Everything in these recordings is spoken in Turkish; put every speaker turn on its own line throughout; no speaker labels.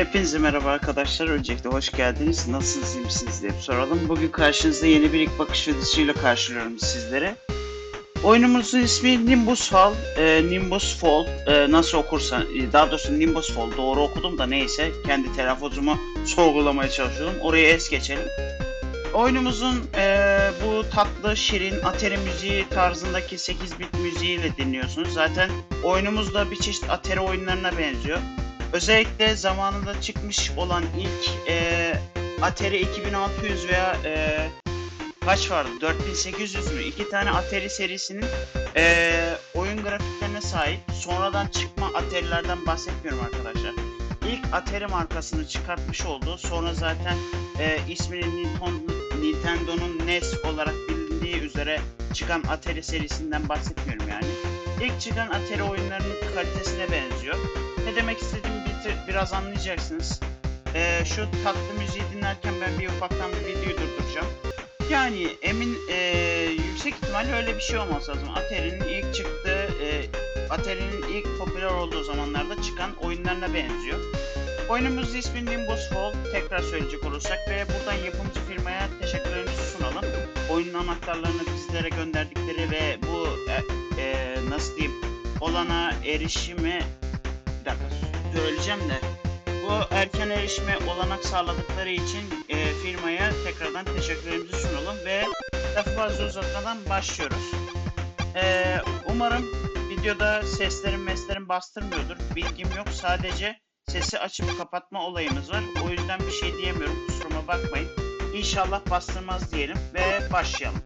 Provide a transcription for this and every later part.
Hepinize merhaba arkadaşlar. Öncelikle hoş geldiniz. Nasılsınız, iyi misiniz diye soralım. Bugün karşınızda yeni bir ilk bakış videosuyla karşılıyorum sizlere. Oyunumuzun ismi Nimbus Fall. Ee, Nimbus Fall ee, nasıl okursan, e, daha doğrusu Nimbus Fall doğru okudum da neyse kendi telaffuzumu sorgulamaya çalışıyorum. Oraya es geçelim. Oyunumuzun ee, bu tatlı, şirin, Atari müziği tarzındaki 8 bit müziğiyle dinliyorsunuz. Zaten oyunumuz da bir çeşit Atari oyunlarına benziyor. Özellikle zamanında çıkmış olan ilk e, Atari 2600 veya e, kaç vardı? 4800 mü? İki tane Atari serisinin e, oyun grafiklerine sahip. Sonradan çıkma Atari'lerden bahsetmiyorum arkadaşlar. İlk Atari markasını çıkartmış olduğu, sonra zaten e, ismini Nintendo- Nintendo'nun NES olarak bilindiği üzere çıkan Atari serisinden bahsetmiyorum yani. İlk çıkan Atari oyunlarının kalitesine benziyor. Ne demek istediğimi bir- biraz anlayacaksınız. Ee, şu tatlı müziği dinlerken ben bir ufaktan bir videoyu durduracağım. Yani emin ee, yüksek ihtimalle öyle bir şey olması lazım. Atari'nin ilk çıktığı, ee, Atari'nin ilk popüler olduğu zamanlarda çıkan oyunlarına benziyor. Oyunumuzun ismi Nimbus Fall. Tekrar söyleyecek olursak ve buradan yapımcı firmaya teşekkürlerimizi sunalım. Oyunun anahtarlarını bizlere gönderdikleri ve bu e, e, nasıl diyeyim olana erişimi bir dakika de bu erken erişime olanak sağladıkları için e, firmaya tekrardan teşekkürlerimizi sunalım ve lafı fazla uzatmadan başlıyoruz. E, umarım videoda seslerin meslerin bastırmıyordur. Bilgim yok. Sadece sesi açıp kapatma olayımız var. O yüzden bir şey diyemiyorum. Kusuruma bakmayın. İnşallah bastırmaz diyelim ve başlayalım.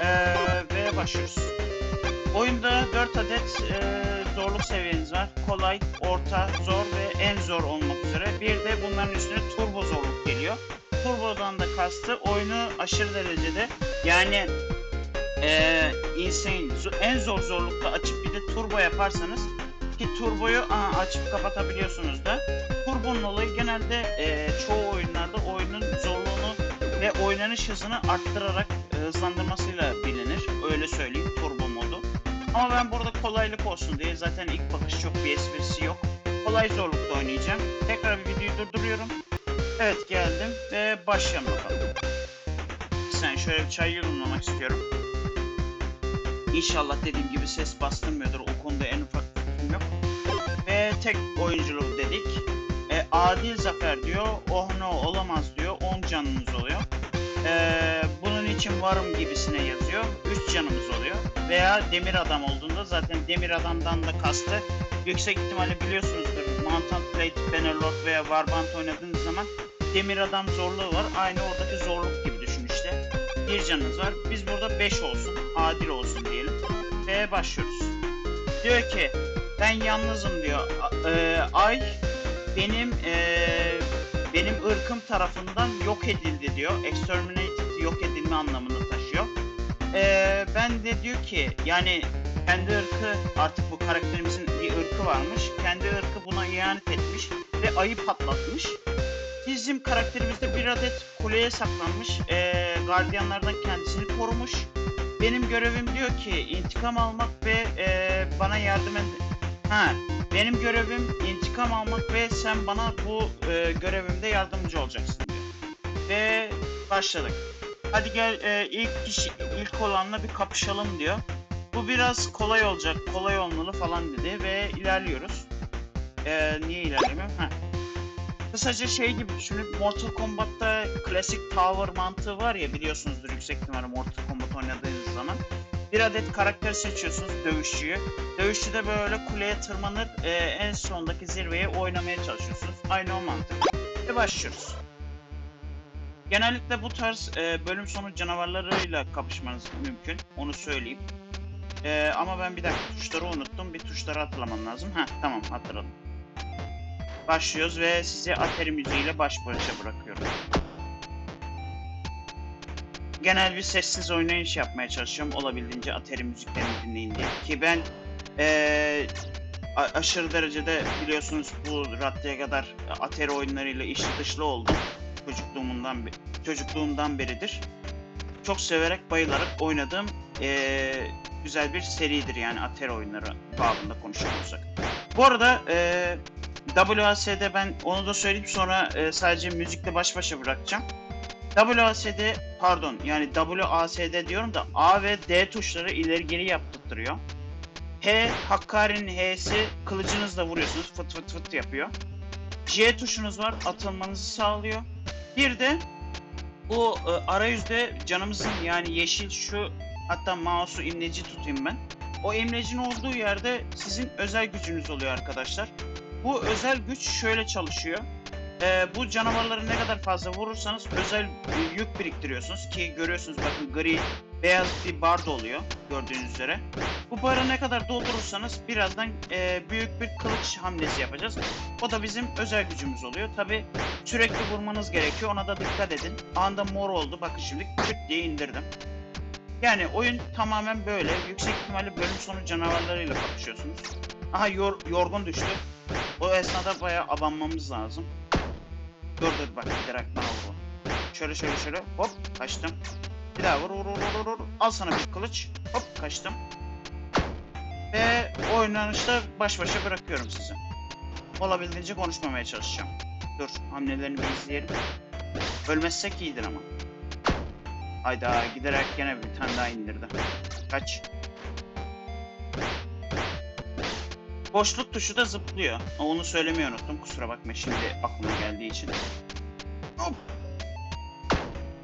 E, ve başlıyoruz. Oyunda 4 adet e, zorluk seviyeniz var. Kolay, orta, zor ve en zor olmak üzere. Bir de bunların üstüne turbo zorluk geliyor. Turbo'dan da kastı oyunu aşırı derecede yani e, insane, en zor zorlukta açıp bir de turbo yaparsanız ki turboyu aa, açıp kapatabiliyorsunuz da. Turbonun olayı genelde e, çoğu oyunlarda oyunun zorluğunu ve oynanış hızını arttırarak e, hızlandırmasıyla bilinir. Öyle söyleyeyim turbo. Ama ben burada kolaylık olsun diye zaten ilk bakış çok bir esprisi yok. Kolay zorlukta oynayacağım. Tekrar videoyu durduruyorum. Evet geldim ve başlayalım bakalım. Sen şöyle bir çay yudumlamak istiyorum. İnşallah dediğim gibi ses bastırmıyordur. O konuda en ufak fikrim yok. Ve tek oyunculuğu dedik. E, adil zafer diyor. Oh no olamaz diyor. 10 canınız oluyor. Ee, bunun için varım gibisine yazıyor. 3 canımız oluyor. Veya demir adam olduğunda zaten demir adamdan da kastı. Yüksek ihtimalle biliyorsunuzdur. Mountain Blade, Bannerlord veya Warband oynadığınız zaman demir adam zorluğu var. Aynı oradaki zorluk gibi düşün işte. Bir canınız var. Biz burada 5 olsun. Adil olsun diyelim. Ve başlıyoruz. Diyor ki ben yalnızım diyor. E, Ay benim e, benim ırkım tarafından yok edildi diyor. Exterminated yok edilme anlamını taşıyor. Ee, ben de diyor ki yani kendi ırkı artık bu karakterimizin bir ırkı varmış. Kendi ırkı buna ihanet etmiş ve ayı patlatmış. Bizim karakterimiz de bir adet kuleye saklanmış. Ee, gardiyanlardan kendisini korumuş. Benim görevim diyor ki intikam almak ve e, bana yardım et. Ha, benim görevim intikam almak ve sen bana bu e, görevimde yardımcı olacaksın diyor. Ve başladık. Hadi gel e, ilk kişi ilk olanla bir kapışalım diyor. Bu biraz kolay olacak, kolay olmalı falan dedi ve ilerliyoruz. E, niye ilerlemiyorum? Ha. Kısaca şey gibi düşünün. Mortal Kombat'ta klasik tower mantığı var ya biliyorsunuzdur yüksek ihtimalle Mortal Kombat oynadığınız zaman. Bir adet karakter seçiyorsunuz dövüşçüyü. Dövüşçü de böyle kuleye tırmanır e, en sondaki zirveye oynamaya çalışıyorsunuz. Aynı o mantık. Ve başlıyoruz. Genellikle bu tarz e, bölüm sonu canavarlarıyla kapışmanız mümkün. Onu söyleyeyim. E, ama ben bir dakika tuşları unuttum. Bir tuşları hatırlamam lazım. Ha tamam hatırladım. Başlıyoruz ve sizi Atari müziğiyle baş başa bırakıyorum. Genel bir sessiz oynayış yapmaya çalışıyorum. Olabildiğince Atari müziklerini dinleyin diye. Ki ben e, a- aşırı derecede biliyorsunuz bu raddeye kadar Atari oyunlarıyla içli dışlı oldum. Çocukluğumdan, çocukluğumdan beridir. Çok severek, bayılarak oynadığım eee, güzel bir seridir yani Atari oyunları babında konuşacak olursak. Bu arada eee, WASD ben onu da söyleyeyim sonra e, sadece müzikle baş başa bırakacağım. WASD pardon yani WASD diyorum da A ve D tuşları ileri geri yaptırtıyor. H Hakkari'nin H'si kılıcınızla vuruyorsunuz fıt fıt fıt yapıyor. J tuşunuz var atılmanızı sağlıyor. Bir de bu e, arayüzde canımızın yani yeşil şu hatta mouse'u imleci tutayım ben. O imlecin olduğu yerde sizin özel gücünüz oluyor arkadaşlar. Bu özel güç şöyle çalışıyor. Ee, bu canavarları ne kadar fazla vurursanız özel e, yük biriktiriyorsunuz ki görüyorsunuz bakın gri beyaz bir bar da oluyor gördüğünüz üzere. Bu barı ne kadar doldurursanız birazdan e, büyük bir kılıç hamlesi yapacağız. O da bizim özel gücümüz oluyor. Tabi sürekli vurmanız gerekiyor ona da dikkat edin. Anda mor oldu bakın şimdi küt diye indirdim. Yani oyun tamamen böyle. Yüksek ihtimalle bölüm sonu canavarlarıyla kapışıyorsunuz. Aha yor- yorgun düştü. O esnada bayağı abanmamız lazım. Dur bak giderek bana vur. Şöyle şöyle şöyle hop kaçtım. Bir daha vur vur vur vur vur. Al sana bir kılıç. Hop kaçtım. Ve oynanışta baş başa bırakıyorum sizi. Olabildiğince konuşmamaya çalışacağım. Dur hamlelerini bir izleyelim. Ölmezsek iyidir ama. Hayda giderek gene bir tane daha indirdi. Kaç. Boşluk tuşu da zıplıyor. Onu söylemeyi unuttum. Kusura bakma şimdi aklıma geldiği için. Hop.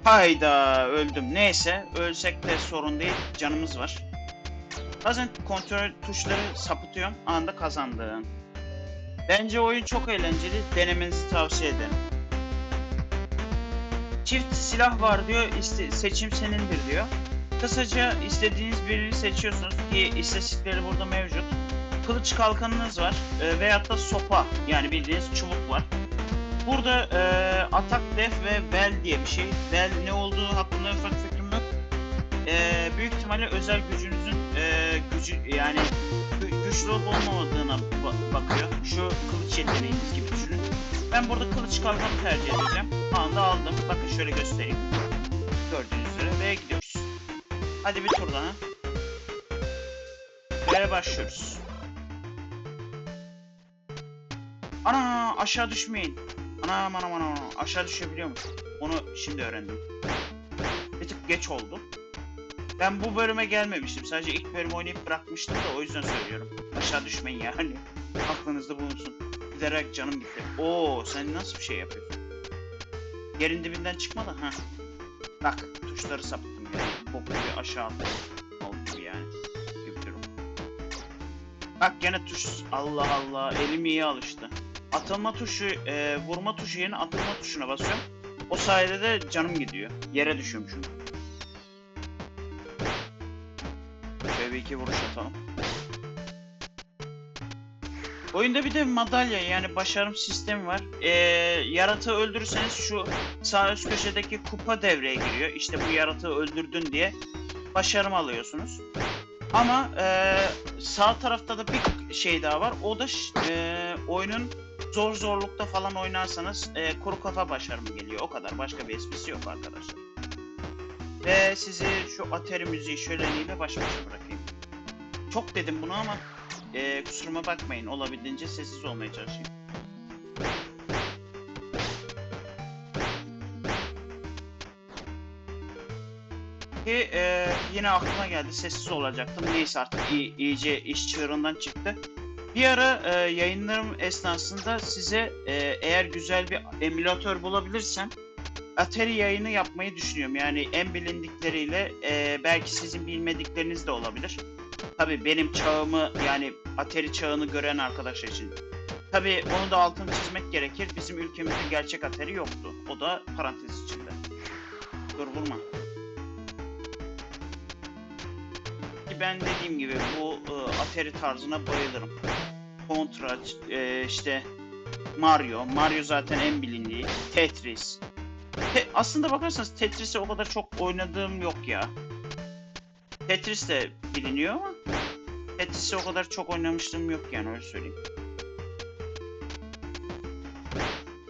Hayda öldüm. Neyse ölsek de sorun değil. Canımız var. Bazen kontrol tuşları sapıtıyorum. Anında kazandım. Bence oyun çok eğlenceli. Denemenizi tavsiye ederim. Çift silah var diyor. iste- seçim senindir diyor. Kısaca istediğiniz birini seçiyorsunuz ki istatistikleri burada mevcut. Kılıç kalkanınız var e, veyahut da sopa yani bildiğiniz çubuk var. Burada e, atak, def ve vel diye bir şey. Vel ne olduğu hakkında ufak fikrim yok. E, büyük ihtimalle özel gücünüzün e, gücü yani gü- güçlü olup olmamadığına ba- bakıyor. Şu kılıç yeteneğiniz gibi düşünün. Ben burada kılıç kalkanı tercih edeceğim. Anda aldım. Bakın şöyle göstereyim. Gördüğünüz üzere ve gidiyoruz. Hadi bir tur daha. Ve başlıyoruz. Ana aşağı düşmeyin. Anam anam anam anam. aşağı düşebiliyormuş. Onu şimdi öğrendim. Bir tık geç oldu. Ben bu bölüme gelmemiştim. Sadece ilk bölümü oynayıp bırakmıştım da o yüzden söylüyorum. Aşağı düşmeyin yani. Aklınızda bulunsun. Giderek canım gitti. Oo sen nasıl bir şey yapıyorsun? Yerin dibinden çıkma ha. Bak tuşları sapıttım yani. Bok gibi aşağı attım. Oldu gibi yani. Yapıyorum. Bak gene tuş. Allah Allah. Elim iyi alıştı. Atılma tuşu, e, vurma tuşu yerine atılma tuşuna basıyorum. O sayede de canım gidiyor. Yere düşüyorum çünkü. Şöyle bir iki vuruş atalım. Oyunda bir de madalya yani başarım sistemi var. Ee, yaratığı öldürürseniz şu sağ üst köşedeki kupa devreye giriyor. İşte bu yaratığı öldürdün diye başarım alıyorsunuz. Ama ee, sağ tarafta da bir şey daha var. O da ee, oyunun zor zorlukta falan oynarsanız ee, kuru kafa başarımı geliyor. O kadar. Başka bir esprisi yok arkadaşlar. Ve sizi şu Atari müziği şöleniyle baş başa bırakayım. Çok dedim bunu ama ee, kusuruma bakmayın. Olabildiğince sessiz olmaya çalışayım. Ki ee, yine aklıma geldi. Sessiz olacaktım. Neyse artık iyi, iyice iş çığırından çıktı. Bir ara ee, yayınlarım esnasında size ee, eğer güzel bir emülatör bulabilirsem Atari yayını yapmayı düşünüyorum. Yani en bilindikleriyle ee, belki sizin bilmedikleriniz de olabilir. Tabii benim çağımı yani Atari çağını gören arkadaşlar için. Tabii onu da altını çizmek gerekir. Bizim ülkemizde gerçek Atari yoktu. O da parantez içinde. Dur vurma. Ben dediğim gibi bu e, Atari tarzına bayılırım. Contra, e, işte Mario. Mario zaten en bilindiği. Tetris. Te- aslında bakarsanız Tetris'i o kadar çok oynadığım yok ya. Tetris de biliniyor ama Tetris'i o kadar çok oynamışlığım yok yani öyle söyleyeyim.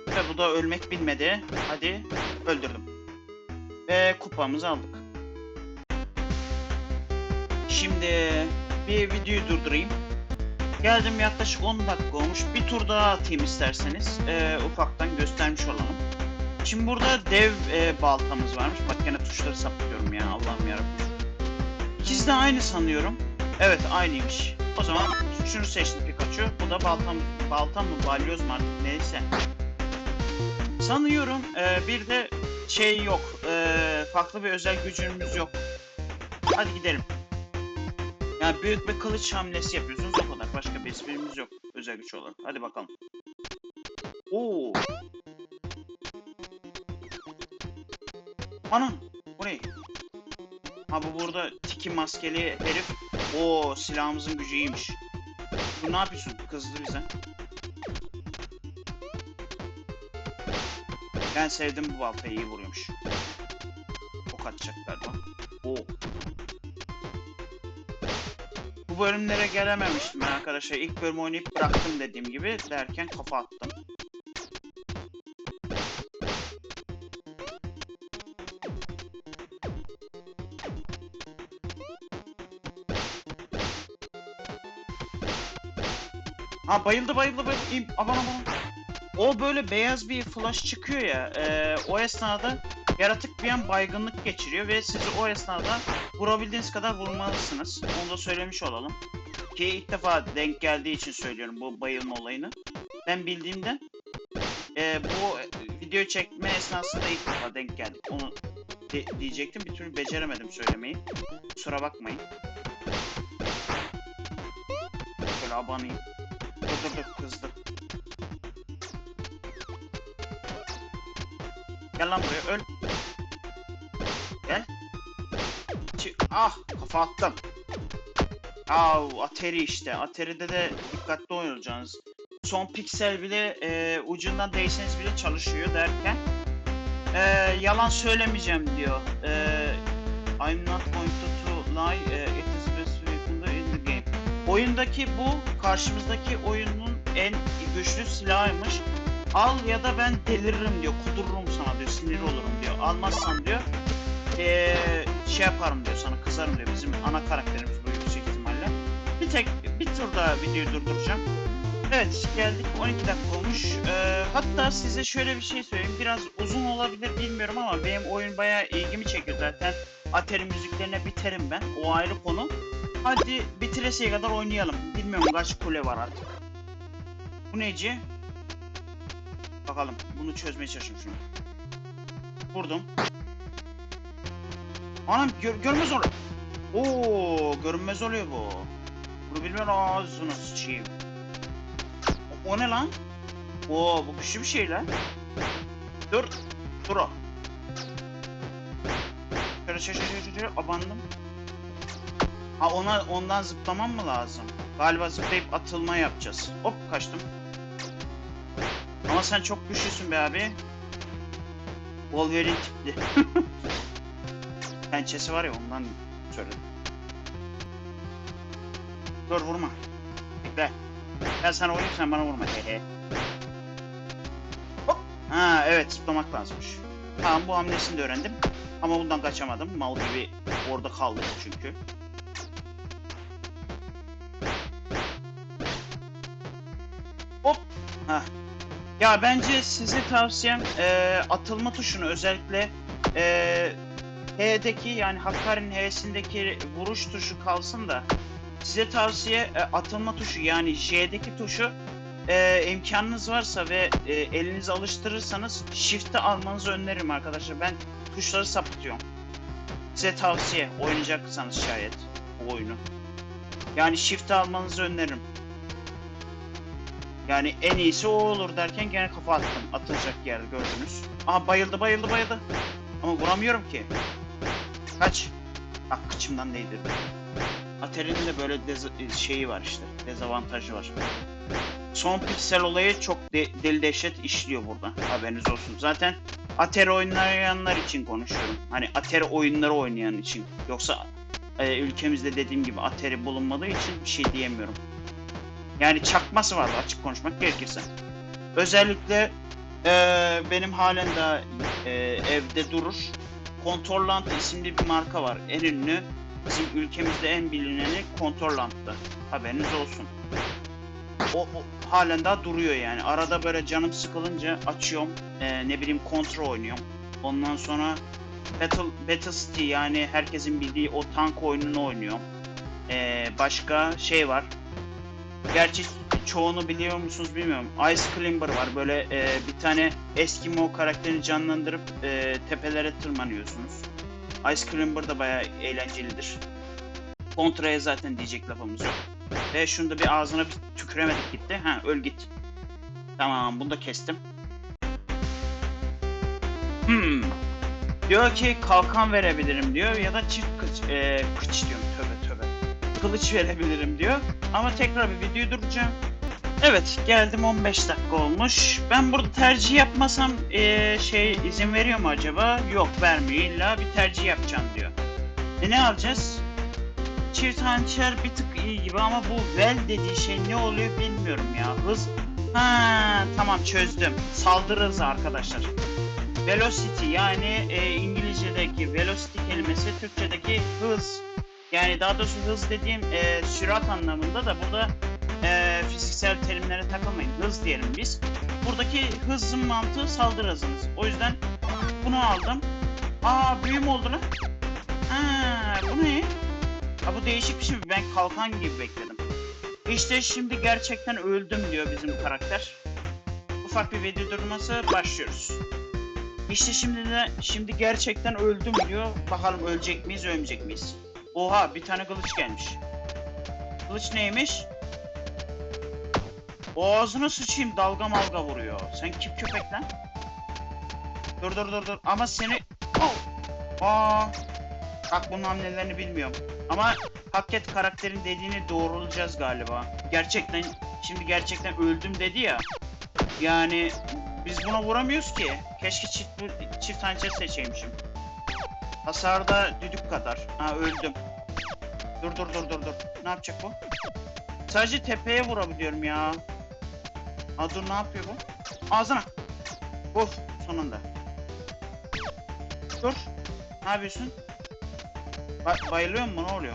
Ve bu da ölmek bilmedi. Hadi öldürdüm. Ve kupamızı aldık. Şimdi bir videoyu durdurayım. Geldim yaklaşık 10 dakika olmuş. Bir tur daha atayım isterseniz. Ee, ufaktan göstermiş olalım. Şimdi burada dev e, baltamız varmış. Bak gene tuşları sapıtıyorum ya Allah'ım yarabbim. İkisi de aynı sanıyorum. Evet aynıymış. O zaman şunu seçtim Pikachu. Bu da baltam, baltam mı balyoz mu artık neyse. Sanıyorum e, bir de şey yok. e, farklı bir özel gücümüz yok. Hadi gidelim. Yani büyük bir kılıç hamlesi yapıyorsunuz o kadar. Başka bir esprimiz yok özel güç olarak. Hadi bakalım. Oo. Anam. Bu ne? Ha bu burada tiki maskeli herif. Oo silahımızın gücü iyiymiş. Bu ne yapıyorsun? Kızdı bize. Ben sevdim bu baltayı iyi vuruyormuş. Ok atacak galiba. Bölümlere gelememiştim ben arkadaşlar. İlk bölüm oynayıp bıraktım dediğim gibi derken kafa attım. Ha bayıldı bayıldı bayıldı. Aman aman. O böyle beyaz bir flash çıkıyor ya. e, o esnada yaratık bir an baygınlık geçiriyor ve sizi o esnada vurabildiğiniz kadar vurmalısınız. Onu da söylemiş olalım. Ki ilk defa denk geldiği için söylüyorum bu bayılma olayını. Ben bildiğimden e, bu video çekme esnasında ilk defa denk geldik. Onu de- diyecektim. Bir türlü beceremedim söylemeyi. Kusura bakmayın. Şöyle abanayım. Dur dur dur kızdı. Gel lan buraya öl. Gel. Ah kafa attım. Av Ateri işte. Ateri'de de dikkatli oynayacaksınız. Son piksel bile e, ucundan değseniz bile çalışıyor derken e, yalan söylemeyeceğim diyor. E, I'm not going to lie. e, it is best weapon in the game. Oyundaki bu karşımızdaki oyunun en güçlü silahıymış. Al ya da ben deliririm diyor. Kudururum sana diyor. Sinir olurum diyor. Almazsan diyor. Ee, şey yaparım diyor sana kızarım diyor. Bizim ana karakterimiz bu yüksek ihtimalle. Bir tek bir tur daha videoyu durduracağım. Evet geldik 12 dakika olmuş. Ee, hatta size şöyle bir şey söyleyeyim. Biraz uzun olabilir bilmiyorum ama benim oyun bayağı ilgimi çekiyor zaten. Atari müziklerine biterim ben. O ayrı konu. Hadi bitiresiye kadar oynayalım. Bilmiyorum kaç kule var artık. Bu neci? Bakalım bunu çözmeye çalışıyorum şimdi. Vurdum. Anam gör, görmez oluyor. Oo görünmez oluyor bu. Bunu bilmiyorum ağzını sıçayım. O, o ne lan? Oo bu güçlü bir şey lan. Dur. Dur o. Şöyle şöyle şöyle, şöyle abandım. Ha ona ondan zıplamam mı lazım? Galiba zıplayıp atılma yapacağız. Hop kaçtım. Ama sen çok güçlüsün be abi. Wolverine tipli. Pençesi var ya ondan söyledim. Dur vurma. Bekle. Ben sana vurayım sen bana vurma. Hop. Ha evet zıplamak lazımmış. Tamam bu hamlesini de öğrendim. Ama bundan kaçamadım. Mal gibi orada kaldım çünkü. Ya bence size tavsiyem e, atılma tuşunu özellikle e, H'deki yani Hakkari'nin H'sindeki vuruş tuşu kalsın da size tavsiye e, atılma tuşu yani J'deki tuşu e, imkanınız varsa ve e, elinizi alıştırırsanız Shift'i almanızı öneririm arkadaşlar. Ben tuşları sapıtıyorum. Size tavsiye oynayacaksanız şayet bu oyunu. Yani Shift'i almanızı öneririm. Yani en iyisi o olur derken gene kafa attım. Atılacak yer gördünüz. Aha bayıldı bayıldı bayıldı. Ama vuramıyorum ki. Kaç. Bak kıçımdan değdirdi. Atari'nin de böyle şeyi var işte. Dezavantajı var. Son piksel olayı çok de- deli dehşet işliyor burada. Haberiniz olsun. Zaten Atari oynayanlar için konuşuyorum. Hani Atari oyunları oynayan için. Yoksa e, ülkemizde dediğim gibi Atari bulunmadığı için bir şey diyemiyorum. Yani çakması vardı açık konuşmak gerekirse. Özellikle e, benim halen daha e, evde durur. Contorland isimli bir marka var. En ünlü bizim ülkemizde en bilineni Contorland'dı. Haberiniz olsun. o, o halen daha duruyor yani. Arada böyle canım sıkılınca açıyorum. Ee, ne bileyim kontrol oynuyorum. Ondan sonra Battle, Battle City yani herkesin bildiği o tank oyununu oynuyorum. Ee, başka şey var. Gerçi çoğunu biliyor musunuz bilmiyorum. Ice Climber var. Böyle e, bir tane Eskimo karakterini canlandırıp e, tepelere tırmanıyorsunuz. Ice Climber da bayağı eğlencelidir. Kontraya zaten diyecek lafımız yok. Ve şunu da bir ağzına bir tüküremedik gitti. Ha öl git. Tamam bunu da kestim. Hmm. Diyor ki kalkan verebilirim diyor ya da çift kıç, e, kıç diyorum. Kılıç verebilirim diyor. Ama tekrar bir videoyu duracağım. Evet geldim 15 dakika olmuş. Ben burada tercih yapmasam e, şey izin veriyor mu acaba? Yok vermiyor illa bir tercih yapacağım diyor. E ne alacağız? Çift hançer bir tık iyi gibi ama bu well dediği şey ne oluyor bilmiyorum ya. Hız... Ha tamam çözdüm. Saldırı arkadaşlar. Velocity yani e, İngilizce'deki velocity kelimesi Türkçe'deki hız. Yani daha doğrusu hız dediğim e, sürat anlamında da burada e, fiziksel terimlere takılmayın. Hız diyelim biz. Buradaki hızın mantığı saldırı hızınız. O yüzden bunu aldım. Aa büyüm oldu lan. Ha, bu ne? Ha bu değişik bir şey. Ben kalkan gibi bekledim. İşte şimdi gerçekten öldüm diyor bizim karakter. Ufak bir video durması başlıyoruz. İşte şimdi de şimdi gerçekten öldüm diyor. Bakalım ölecek miyiz, ölmeyecek miyiz? Oha bir tane kılıç gelmiş. Kılıç neymiş? Boğazına sıçayım dalga malga vuruyor. Sen kim köpek lan? Dur dur dur dur ama seni... Oh! Aa! Bak bunun hamlelerini bilmiyorum. Ama Hakket karakterin dediğini doğrulayacağız galiba. Gerçekten şimdi gerçekten öldüm dedi ya. Yani biz buna vuramıyoruz ki. Keşke çift çift hançer seçeymişim. Hasarda düdük kadar. Ha öldüm. Dur dur dur dur dur. Ne yapacak bu? Sadece tepeye vurabiliyorum ya. Aa dur ne yapıyor bu? Ağzına. Oh sonunda. Dur. Ne yapıyorsun? Ba- bayılıyor mu? Ne oluyor?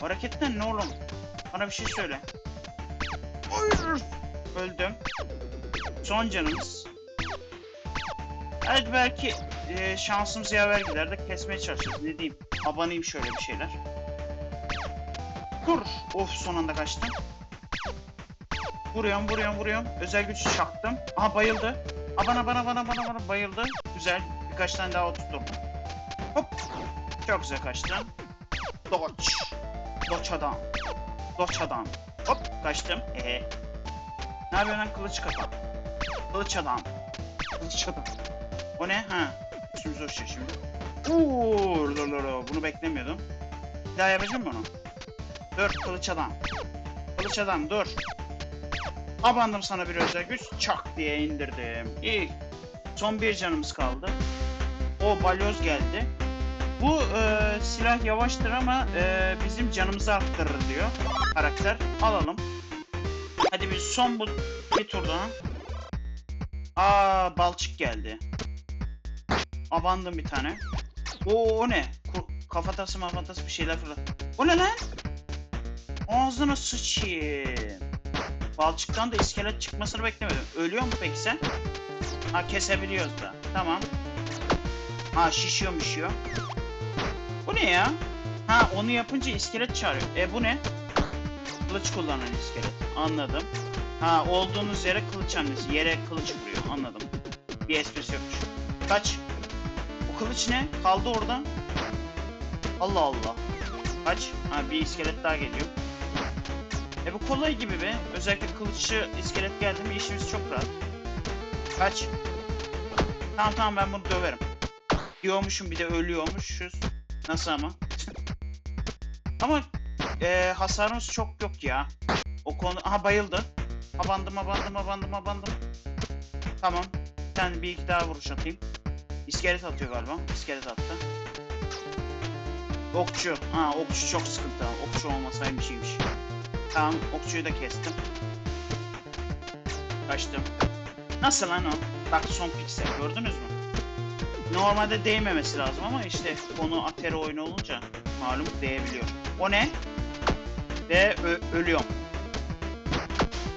Hareketten ne oğlum? Bana bir şey söyle. Hayır. Öldüm. Son canımız. Evet belki e, şansımız yaver gider de kesmeye çalışırız. Ne diyeyim? Abanayım şöyle bir şeyler. Dur. Of son anda kaçtım. Vuruyorum vuruyorum vuruyorum. Özel güç çaktım. Aha bayıldı. Abana bana bana bana bana bayıldı. Güzel. Birkaç tane daha oturttum. Hop. Çok güzel kaçtım. Dodge. Dodge adam. Dodge adam. Hop kaçtım. Ehe. Ne yapıyorsun lan kılıç kafa? Kılıç adam. Kılıç adam. O ne? Ha. Üstümüze uçuyor şimdi. Uuu, bunu beklemiyordum. Bir daha yapacağım mı onu? Dur kılıç adam. Kılıç adam dur. Abandım sana bir özel güç. Çak diye indirdim. İyi. Son bir canımız kaldı. O balyoz geldi. Bu e, silah yavaştır ama e, bizim canımızı arttırır diyor karakter. Alalım. Hadi bir son bu bir turda. Aa balçık geldi. Abandım bir tane. Oo o ne? Ku- kafatası mafatası bir şeyler fırlat. O ne lan? Ağzına sıçayım. Balçıktan da iskelet çıkmasını beklemedim. Ölüyor mu peki sen? Ha kesebiliyoruz da. Tamam. Ha şişiyor mişiyor. Bu ne ya? Ha onu yapınca iskelet çağırıyor. E bu ne? Kılıç kullanan iskelet. Anladım. Ha olduğunuz yere kılıç hamlesi. Yere kılıç vuruyor. Anladım. Bir esprisi yokmuş. Kaç. Kılıç ne? Kaldı orada. Allah Allah. Kaç. Ha bir iskelet daha geliyor. E bu kolay gibi be. Özellikle kılıççı iskelet geldi mi işimiz çok rahat. Kaç. Tamam tamam ben bunu döverim. Diyormuşum bir de ölüyormuşuz. Nasıl ama? ama e, hasarımız çok yok ya. O konu... Aha bayıldı. Abandım abandım abandım abandım. Tamam. Tane bir iki daha vuruş atayım. İskelet atıyor galiba. İskelet attı. Okçu. Ha okçu çok sıkıntı. Okçu olmasaymış iyiymiş. Tamam okçuyu da kestim. Kaçtım. Nasıl lan o? Bak son piksel gördünüz mü? Normalde değmemesi lazım ama işte konu Atari oyunu olunca malum değebiliyor. O ne? Ve ölüyorum.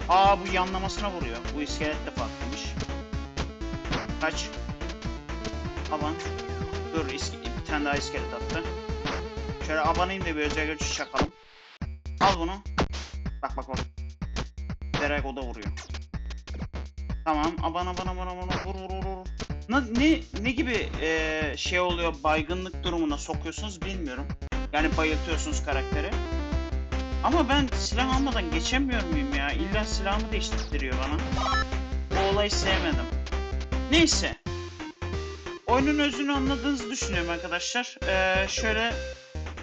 Aa bu yanlamasına vuruyor. Bu iskelet de farklıymış. Kaç. Aban. Dur bir tane daha iskelet attı. Şöyle abanayım da bir özel güç çakalım. Al bunu. Bak bak bak. Direkt o da vuruyor. Tamam. Aban aban aban aban vur vur vur. Ne, ne, ne gibi eee, şey oluyor baygınlık durumuna sokuyorsunuz bilmiyorum. Yani bayıltıyorsunuz karakteri. Ama ben silah almadan geçemiyor muyum ya? İlla silahımı değiştiriyor bana. Bu olayı sevmedim. Neyse. Oyunun özünü anladığınızı düşünüyorum arkadaşlar. Ee, şöyle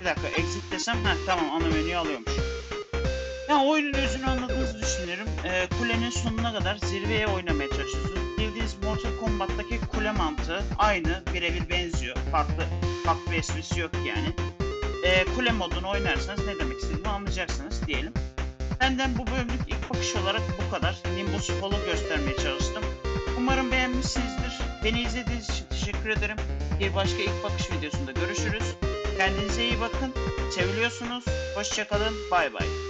bir dakika exit desem ha tamam ana menüyü alıyormuş. Ya oyunun özünü anladığınızı düşünüyorum. Ee, kulenin sonuna kadar zirveye oynamaya çalışıyorsunuz. Bildiğiniz Mortal Kombat'taki kule mantığı aynı, birebir benziyor. Farklı, farklı bir esprisi yok yani. Ee, kule modunu oynarsanız ne demek istediğimi anlayacaksınız diyelim. Benden bu bölümlük ilk bakış olarak bu kadar. Nimbus Fall'u göstermeye çalıştım. Umarım beğenmişsinizdir. Beni izlediğiniz için teşekkür ederim. Bir başka ilk bakış videosunda görüşürüz. Kendinize iyi bakın. Seviliyorsunuz. Hoşçakalın. Bay bay.